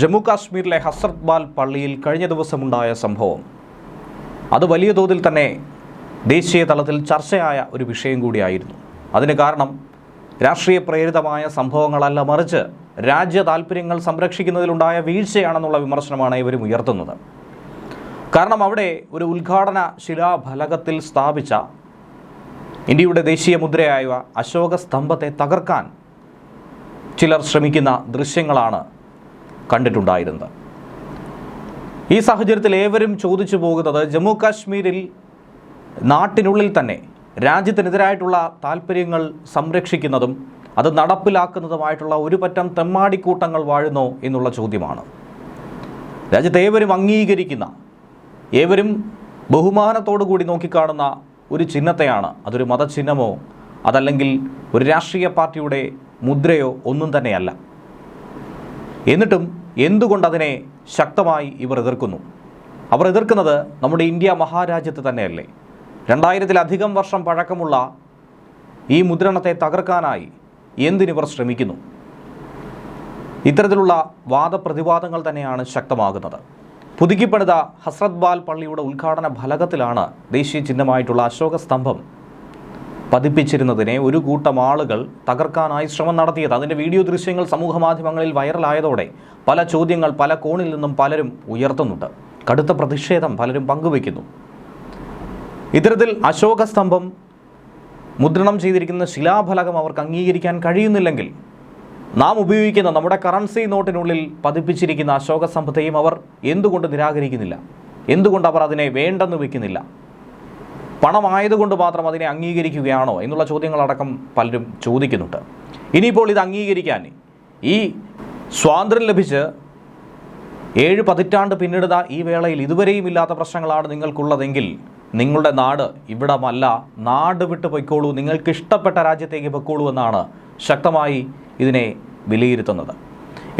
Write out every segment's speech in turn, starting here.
ജമ്മു കാശ്മീരിലെ ഹസ്രത് ബാൽ പള്ളിയിൽ കഴിഞ്ഞ ദിവസമുണ്ടായ സംഭവം. അത് വലിയ തോതിൽ തന്നെ ദേശീയ തലത്തിൽ ചർച്ചയായ ഒരു വിഷയം കൂടിയായിരുന്നു. അതിന് കാരണം രാഷ്ട്രീയ പ്രേരിതമായ സംഭവങ്ങളല്ല മറിച്ച് രാജ്യ താൽപ്പര്യങ്ങൾ സംരക്ഷിക്കുന്നതിലുണ്ടായ വീഴ്ചയാണെന്നുള്ള വിമർശനമാണ് ഇവരും ഉയർത്തുന്നത്. കാരണം അവിടെ ഒരു ഉദ്ഘാടന ശിലാഫലകത്തിൽ സ്ഥാപിച്ച ഇന്ത്യയുടെ ദേശീയ മുദ്രയായ അശോക സ്തംഭത്തെ തകർക്കാൻ ചിലർ ശ്രമിക്കുന്ന ദൃശ്യങ്ങളാണ് കണ്ടിട്ടുണ്ടായിരുന്നത്. ഈ സാഹചര്യത്തിൽ ഏവരും ചോദിച്ചു പോകുന്നത് ജമ്മു കാശ്മീരിൽ നാട്ടിനുള്ളിൽ തന്നെ രാജ്യത്തിനെതിരായിട്ടുള്ള താല്പര്യങ്ങൾ സംരക്ഷിക്കുന്നതും അത് നടപ്പിലാക്കുന്നതുമായിട്ടുള്ള ഒരു പറ്റം തെമ്മാടിക്കൂട്ടങ്ങൾ വാഴുന്നോ എന്നുള്ള ചോദ്യമാണ്. രാജ്യത്ത് ഏവരും അംഗീകരിക്കുന്ന ഏവരും ബഹുമാനത്തോടു കൂടി നോക്കിക്കാണുന്ന ഒരു ചിഹ്നത്തെയാണ് അതൊരു മതചിഹ്നമോ അതല്ലെങ്കിൽ ഒരു രാഷ്ട്രീയ പാർട്ടിയുടെ മുദ്രയോ ഒന്നും തന്നെയല്ല. എന്നിട്ടും എന്തുകൊണ്ട് അതിനെ ശക്തമായി ഇവർ എതിർക്കുന്നു? അവർ എതിർക്കുന്നത് നമ്മുടെ ഇന്ത്യ മഹാരാജ്യത്ത് തന്നെയല്ലേ? രണ്ടായിരത്തിലധികം വർഷം പഴക്കമുള്ള ഈ മുദ്രണത്തെ തകർക്കാനായി എന്തിനിവർ ശ്രമിക്കുന്നു? ഇത്തരത്തിലുള്ള വാദപ്രതിവാദങ്ങൾ തന്നെയാണ് ശക്തമാകുന്നത്. പുതുക്കിപ്പണിത ഹസ്രത് ബാൽ പള്ളിയുടെ ഉദ്ഘാടന ഫലകത്തിലാണ് ദേശീയ ചിഹ്നമായിട്ടുള്ള അശോക സ്തംഭം പതിപ്പിച്ചിരുന്നതിനെ ഒരു കൂട്ടം ആളുകൾ തകർക്കാനായി ശ്രമം നടത്തിയത്. അതിന്റെ വീഡിയോ ദൃശ്യങ്ങൾ സമൂഹ മാധ്യമങ്ങളിൽ വൈറലായതോടെ പല ചോദ്യങ്ങൾ പല കോണിൽ നിന്നും പലരും ഉയർത്തുന്നുണ്ട്. കടുത്ത പ്രതിഷേധം പലരും പങ്കുവയ്ക്കുന്നു. ഇത്തരത്തിൽ അശോക സ്തംഭം മുദ്രണം ചെയ്തിരിക്കുന്ന ശിലാഫലകം അവർക്ക് അംഗീകരിക്കാൻ കഴിയുന്നില്ലെങ്കിൽ നാം ഉപയോഗിക്കുന്ന നമ്മുടെ കറൻസി നോട്ടിനുള്ളിൽ പതിപ്പിച്ചിരിക്കുന്ന അശോക സ്തംഭത്തെയും അവർ എന്തുകൊണ്ട് നിരാകരിക്കുന്നില്ല? എന്തുകൊണ്ട് അവർ അതിനെ വേണ്ടെന്ന് വെക്കുന്നില്ല പണമായതുകൊണ്ട് മാത്രം അതിനെ അംഗീകരിക്കുകയാണോ എന്നുള്ള ചോദ്യങ്ങളടക്കം പലരും ചോദിക്കുന്നുണ്ട്. ഇനിയിപ്പോൾ ഇത് അംഗീകരിക്കാൻ ഈ സ്വാതന്ത്ര്യം ലഭിച്ച് ഏഴ് പതിറ്റാണ്ട് പിന്നിടുന്ന ഈ വേളയിൽ ഇതുവരെയും ഇല്ലാത്ത പ്രശ്നങ്ങളാണ് നിങ്ങൾക്കുള്ളതെങ്കിൽ നിങ്ങളുടെ നാട് ഇവിടമല്ല. നാട് വിട്ട് പൊയ്ക്കോളൂ. നിങ്ങൾക്ക് ഇഷ്ടപ്പെട്ട രാജ്യത്തേക്ക് പൊയ്ക്കോളൂ എന്നാണ് ശക്തമായി ഇതിനെ വിലയിരുത്തുന്നത്.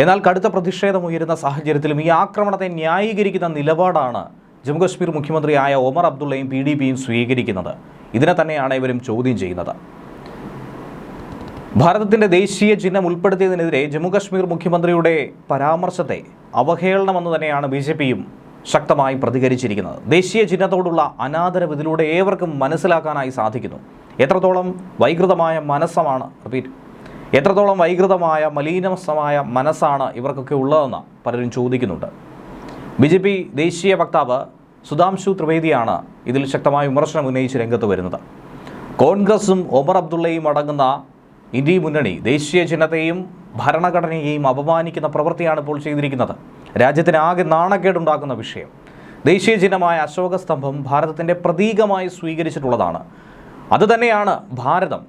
എന്നാൽ കടുത്ത പ്രതിഷേധം ഉയരുന്ന സാഹചര്യത്തിലും ഈ ആക്രമണത്തെ ന്യായീകരിക്കുന്ന നിലപാടാണ് ജമ്മുകശ്മീർ മുഖ്യമന്ത്രിയായ ഒമർ അബ്ദുള്ളയും പി ഡി പിയും സ്വീകരിക്കുന്നത്. ഇതിനെ തന്നെയാണ് ഇവരും ചോദ്യം ചെയ്യുന്നത്. ഭാരതത്തിന്റെ ദേശീയ ചിഹ്നം ഉൾപ്പെടുത്തിയതിനെതിരെ ജമ്മുകശ്മീർ മുഖ്യമന്ത്രിയുടെ പരാമർശത്തെ അവഹേളനമെന്ന് തന്നെയാണ് ബി ജെ പിയും ശക്തമായി പ്രതികരിച്ചിരിക്കുന്നത്. ദേശീയ ചിഹ്നത്തോടുള്ള അനാദരവ് ഇതിലൂടെ ഏവർക്കും മനസ്സിലാക്കാനായി സാധിക്കുന്നു. എത്രത്തോളം വൈകൃതമായ മനസ്സമാണ് റിപ്പീറ്റ് എത്രത്തോളം വൈകൃതമായ മലീനസമായ മനസ്സാണ് ഇവർക്കൊക്കെ ഉള്ളതെന്ന് പലരും ചോദിക്കുന്നുണ്ട്. ബി ജെ പി ദേശീയ വക്താവ് സുധാംശു ത്രിവേദിയാണ് ഇതിൽ ശക്തമായ വിമർശനം ഉന്നയിച്ച് രംഗത്ത് വരുന്നത്. കോൺഗ്രസും ഒമർ അബ്ദുള്ളയും അടങ്ങുന്ന ഇന്ത്യ മുന്നണി ദേശീയ ചിഹ്നത്തെയും ഭരണഘടനയെയും അപമാനിക്കുന്ന പ്രവൃത്തിയാണ് ഇപ്പോൾ ചെയ്തിരിക്കുന്നത്. രാജ്യത്തിന് ആകെ നാണക്കേടുണ്ടാക്കുന്ന വിഷയം. ദേശീയ ചിഹ്നമായ അശോക സ്തംഭം ഭാരതത്തിന്റെ പ്രതീകമായി സ്വീകരിച്ചിട്ടുള്ളതാണ്. അതുതന്നെയാണ് ഭാരതം.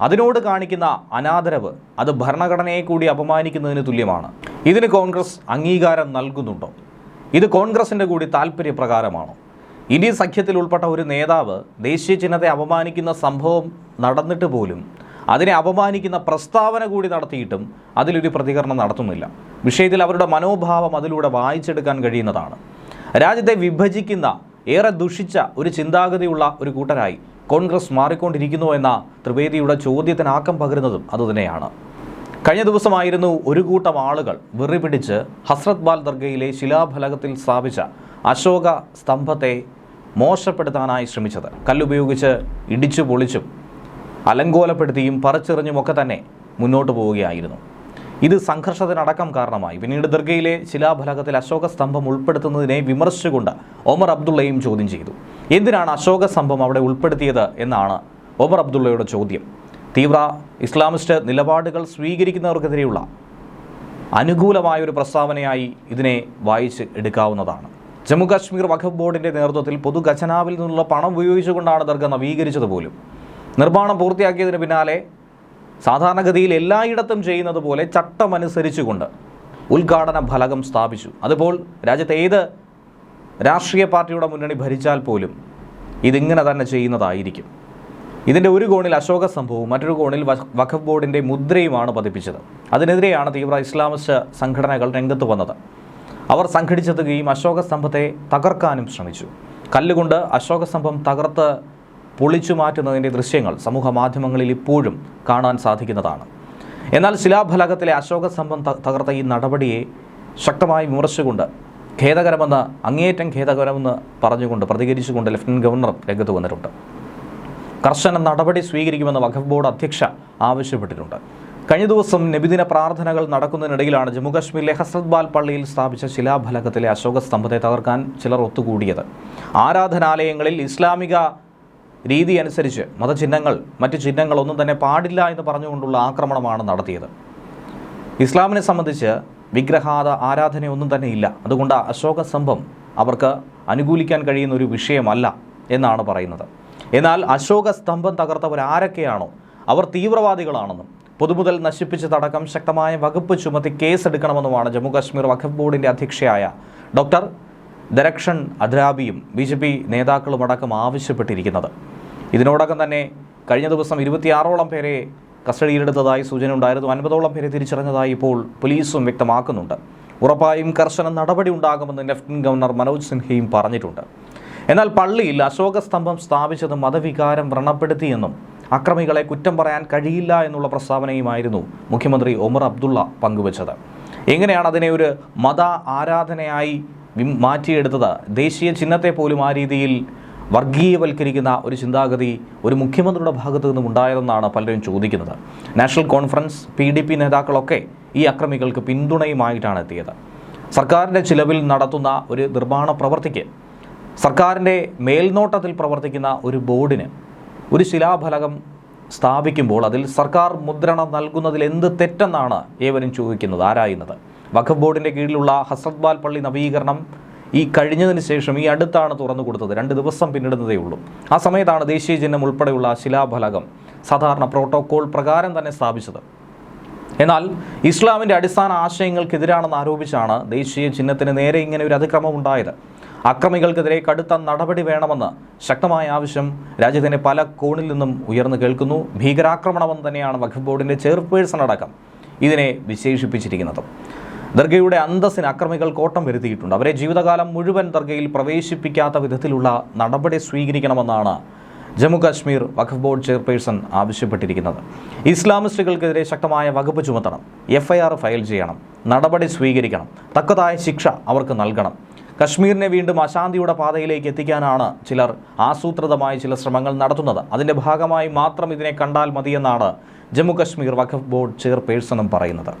അതിനോട് കാണിക്കുന്ന അനാദരവ് അത് ഭരണഘടനയെ കൂടി അപമാനിക്കുന്നതിന് തുല്യമാണ്. ഇതിന് കോൺഗ്രസ് അംഗീകാരം നൽകുന്നുണ്ടോ? ഇത് കോൺഗ്രസിന്റെ കൂടി താല്പര്യപ്രകാരമാണോ? ഇനി സഖ്യത്തിൽ ഉൾപ്പെട്ട ഒരു നേതാവ് ദേശീയ ചിഹ്നത്തെ അപമാനിക്കുന്ന സംഭവം നടന്നിട്ട് പോലും അതിനെ അപമാനിക്കുന്ന പ്രസ്താവന കൂടി നടത്തിയിട്ടും അതിലൊരു പ്രതികരണം നടത്തുന്നില്ല. വിഷയത്തിൽ അവരുടെ മനോഭാവം അതിലൂടെ വായിച്ചെടുക്കാൻ കഴിയുന്നതാണ്. രാജ്യത്തെ വിഭജിക്കുന്ന ഏറെ ദുഷിച്ച ഒരു ചിന്താഗതിയുള്ള ഒരു കൂട്ടരായി കോൺഗ്രസ് മാറിക്കൊണ്ടിരിക്കുന്നു എന്ന ത്രിവേദിയുടെ ചോദ്യത്തിന് ആക്കം പകരുന്നതും അതുതന്നെയാണ്. കഴിഞ്ഞ ദിവസമായിരുന്നു ഒരു കൂട്ടം ആളുകൾ വെറി പിടിച്ച് ഹസ്രത് ബാൽ ദർഗയിലെ ശിലാഫലകത്തിൽ സ്ഥാപിച്ച അശോക സ്തംഭത്തെ മോശപ്പെടുത്താനായി ശ്രമിച്ചത്. കല്ലുപയോഗിച്ച് ഇടിച്ചു പൊളിച്ചും അലങ്കോലപ്പെടുത്തിയും പറിച്ചെറിഞ്ഞുമൊക്കെ തന്നെ മുന്നോട്ട് പോവുകയായിരുന്നു. ഇത് സംഘർഷത്തിനടക്കം കാരണമായി. പിന്നീട് ദർഗയിലെ ശിലാഫലകത്തിൽ അശോക സ്തംഭം ഉൾപ്പെടുത്തുന്നതിനെ വിമർശിച്ചുകൊണ്ട് ഒമർ അബ്ദുള്ളയും ചോദ്യം ചെയ്തു. എന്തിനാണ് അശോക സ്തംഭം അവിടെ ഉൾപ്പെടുത്തിയത് എന്നാണ് ഒമർ അബ്ദുള്ളയുടെ ചോദ്യം. തീവ്ര ഇസ്ലാമിസ്റ്റ് നിലപാടുകൾ സ്വീകരിക്കുന്നവർക്കെതിരെയുള്ള അനുകൂലമായ ഒരു പ്രസ്താവനയായി ഇതിനെ വായിച്ച് എടുക്കാവുന്നതാണ്. ജമ്മു കാശ്മീർ വഖഫ് ബോർഡിന്റെ നേതൃത്വത്തിൽ പൊതു ഖജനാവിൽ നിന്നുള്ള പണം ഉപയോഗിച്ചുകൊണ്ടാണ് ദർഗ നവീകരിച്ചത് പോലും. നിർമ്മാണം പൂർത്തിയാക്കിയതിന് പിന്നാലെ സാധാരണഗതിയിൽ എല്ലായിടത്തും ചെയ്യുന്നത് പോലെ ചട്ടമനുസരിച്ചുകൊണ്ട് ഉദ്ഘാടന ഫലകം സ്ഥാപിച്ചു. അതുപോൽ രാജ്യത്തെ ഏത് രാഷ്ട്രീയ പാർട്ടിയുടെ മുന്നണി ഭരിച്ചാൽ പോലും ഇതിങ്ങനെ തന്നെ ചെയ്യുന്നതായിരിക്കും. ഇതിന്റെ ഒരു കോണിൽ അശോക സംഭവവും മറ്റൊരു കോണിൽ വഖ- വഖഫ് ബോർഡിന്റെ മുദ്രയുമാണ് പതിപ്പിച്ചത്. അതിനെതിരെയാണ് തീവ്ര ഇസ്ലാമിസ്റ്റ് സംഘടനകൾ രംഗത്ത് വന്നത്. അവർ സംഘടിച്ചെത്തുകയും അശോക സ്തംഭത്തെ തകർക്കാനും ശ്രമിച്ചു. കല്ലുകൊണ്ട് അശോക സ്തംഭം തകർത്ത് പൊളിച്ചു മാറ്റുന്നതിന്റെ ദൃശ്യങ്ങൾ സമൂഹ മാധ്യമങ്ങളിൽ ഇപ്പോഴും കാണാൻ സാധിക്കുന്നതാണ്. എന്നാൽ ശിലാഫലകത്തിലെ അശോക സ്തംഭം തകർത്ത ഈ നടപടിയെ ശക്തമായി വിമർശിച്ചുകൊണ്ട് ഖേദകരമെന്ന് അങ്ങേയറ്റം ഖേദകരമെന്ന് പറഞ്ഞുകൊണ്ട് പ്രതികരിച്ചുകൊണ്ട് ലഫ്റ്റനന്റ് ഗവർണർ രംഗത്ത് വന്നിട്ടുണ്ട്. കർശന നടപടി സ്വീകരിക്കുമെന്ന് വഖഫ് ബോർഡ് അധ്യക്ഷ ആവശ്യപ്പെട്ടിട്ടുണ്ട്. കഴിഞ്ഞ ദിവസം നബിദിന പ്രാർത്ഥനകൾ നടക്കുന്നതിനിടയിലാണ് ജമ്മുകാശ്മീരിലെ ഹസ്രത്ബാൽ പള്ളിയിൽ സ്ഥാപിച്ച ശിലാഫലകത്തിലെ അശോക സ്തംഭത്തെ തകർക്കാൻ ചിലർ ഒത്തുകൂടിയത്. ആരാധനാലയങ്ങളിൽ ഇസ്ലാമിക രീതി അനുസരിച്ച് മതചിഹ്നങ്ങൾ മറ്റ് ചിഹ്നങ്ങൾ ഒന്നും തന്നെ പാടില്ല എന്ന് പറഞ്ഞുകൊണ്ടുള്ള ആക്രമണമാണ് നടത്തിയത്. ഇസ്ലാമിനെ സംബന്ധിച്ച് വിഗ്രഹാത ആരാധനയൊന്നും തന്നെ ഇല്ല. അതുകൊണ്ട് അശോക സ്തംഭം അവർക്ക് അനുകൂലിക്കാൻ കഴിയുന്ന ഒരു വിഷയമല്ല എന്നാണ് പറയുന്നത്. എന്നാൽ അശോക സ്തംഭം തകർത്തവർ ആരൊക്കെയാണോ? അവർ തീവ്രവാദികളാണെന്നും പൊതുമുതൽ നശിപ്പിച്ചതടക്കം ശക്തമായ വകുപ്പ് ചുമത്തി കേസെടുക്കണമെന്നുമാണ് ജമ്മു കാശ്മീർ വഖഫ് ബോർഡിന്റെ അധ്യക്ഷയായ ഡോക്ടർ ദരക്ഷൻ അദ്രാബിയും ബി ജെ പി നേതാക്കളുമടക്കം ആവശ്യപ്പെട്ടിരിക്കുന്നത്. ഇതിനോടകം തന്നെ കഴിഞ്ഞ ദിവസം ഇരുപത്തിയാറോളം പേരെ കസ്റ്റഡിയിലെടുത്തതായി സൂചന ഉണ്ടായിരുന്നു. അൻപതോളം പേരെ തിരിച്ചറിഞ്ഞതായി ഇപ്പോൾ പോലീസും വ്യക്തമാക്കുന്നുണ്ട്. ഉറപ്പായും കർശന നടപടി ഉണ്ടാകുമെന്ന് ലഫ്റ്റനന്റ് ഗവർണർ മനോജ് സിൻഹയും പറഞ്ഞിട്ടുണ്ട്. എന്നാൽ പള്ളിയിൽ അശോകസ്തംഭം സ്ഥാപിച്ചത് മതവികാരം വ്രണപ്പെടുത്തിയെന്നും അക്രമികളെ കുറ്റം പറയാൻ കഴിയില്ല എന്നുള്ള പ്രസ്താവനയുമായിരുന്നു മുഖ്യമന്ത്രി ഒമർ അബ്ദുള്ള പങ്കുവച്ചത്. എങ്ങനെയാണ് അതിനെ ഒരു മത ആരാധനയായി മാറ്റിയെടുത്തത്? ദേശീയ ചിഹ്നത്തെ പോലും ആ രീതിയിൽ വർഗീയവൽക്കരിക്കുന്ന ഒരു ചിന്താഗതി ഒരു മുഖ്യമന്ത്രിയുടെ ഭാഗത്തു നിന്നും ഉണ്ടായതെന്നാണ് പലരും ചോദിക്കുന്നത്. National conference P D P നേതാക്കളൊക്കെ ഈ അക്രമികൾക്ക് പിന്തുണയുമായിട്ടാണ് എത്തിയത്. സർക്കാരിന്റെ ചിലവിൽ നടത്തുന്ന ഒരു നിർമ്മാണ പ്രവൃത്തിക്ക് സർക്കാരിന്റെ മേൽനോട്ടത്തിൽ പ്രവർത്തിക്കുന്ന ഒരു ബോർഡിന് ഒരു ശിലാഫലകം സ്ഥാപിക്കുമ്പോൾ അതിൽ സർക്കാർ മുദ്രണം നൽകുന്നതിൽ എന്ത് തെറ്റെന്നാണ് ഏവരും ചോദിക്കുന്നത് ആരായുന്നത്? വഖഫ് ബോർഡിന്റെ കീഴിലുള്ള ഹസ്രത് ബാൽ പള്ളി നവീകരണം ഈ കഴിഞ്ഞതിന് ശേഷം ഈ അടുത്താണ് തുറന്നു കൊടുത്തത് രണ്ട് ദിവസം പിന്നിടുന്നതേ ഉള്ളൂ. ആ സമയത്താണ് ദേശീയ ചിഹ്നം ഉൾപ്പെടെയുള്ള ശിലാഫലകം സാധാരണ പ്രോട്ടോകോൾ പ്രകാരം തന്നെ സ്ഥാപിച്ചത്. എന്നാൽ ഇസ്ലാമിന്റെ അടിസ്ഥാന ആശയങ്ങൾക്കെതിരാണെന്ന് ആരോപിച്ചാണ് ദേശീയ ചിഹ്നത്തിന് നേരെ ഇങ്ങനെ ഒരു അതിക്രമം ഉണ്ടായത്. അക്രമികൾക്കെതിരെ കടുത്ത നടപടി വേണമെന്ന് ശക്തമായ ആവശ്യം രാജ്യത്തിന്റെ പല കോണിൽ നിന്നും ഉയർന്നു കേൾക്കുന്നു. ഭീകരാക്രമണമെന്ന് തന്നെയാണ് വഖഫ് ബോർഡിന്റെ ചെയർപേഴ്സൺ അടക്കം ഇതിനെ വിശേഷിപ്പിച്ചിരിക്കുന്നത്. ദർഗയുടെ അന്തസ്സിന് അക്രമികൾ കോട്ടം വരുത്തിയിട്ടുണ്ട്. അവരെ ജീവിതകാലം മുഴുവൻ ദർഗയിൽ പ്രവേശിപ്പിക്കാത്ത വിധത്തിലുള്ള നടപടി സ്വീകരിക്കണമെന്നാണ് ജമ്മു കാശ്മീർ വഖഫ് ബോർഡ് ചെയർപേഴ്സൺ ആവശ്യപ്പെട്ടിരിക്കുന്നത്. ഇസ്ലാമിസ്റ്റുകൾക്കെതിരെ ശക്തമായ വകുപ്പ് ചുമത്തണം. എഫ്ഐആർ ഫയൽ ചെയ്യണം. നടപടി സ്വീകരിക്കണം. തക്കതായ ശിക്ഷ അവർക്ക് നൽകണം. കശ്മീരിനെ വീണ്ടും അശാന്തിയുടെ പാതയിലേക്ക് എത്തിക്കാനാണ് ചിലർ ആസൂത്രിതമായ ചില ശ്രമങ്ങൾ നടത്തുന്നത്. അതിന്റെ ഭാഗമായി മാത്രം ഇതിനെ കണ്ടാൽ മതിയെന്നാണ് ജമ്മു കശ്മീർ വഖഫ് ബോർഡ് ചെയർപേഴ്സണും പറയുന്നത്.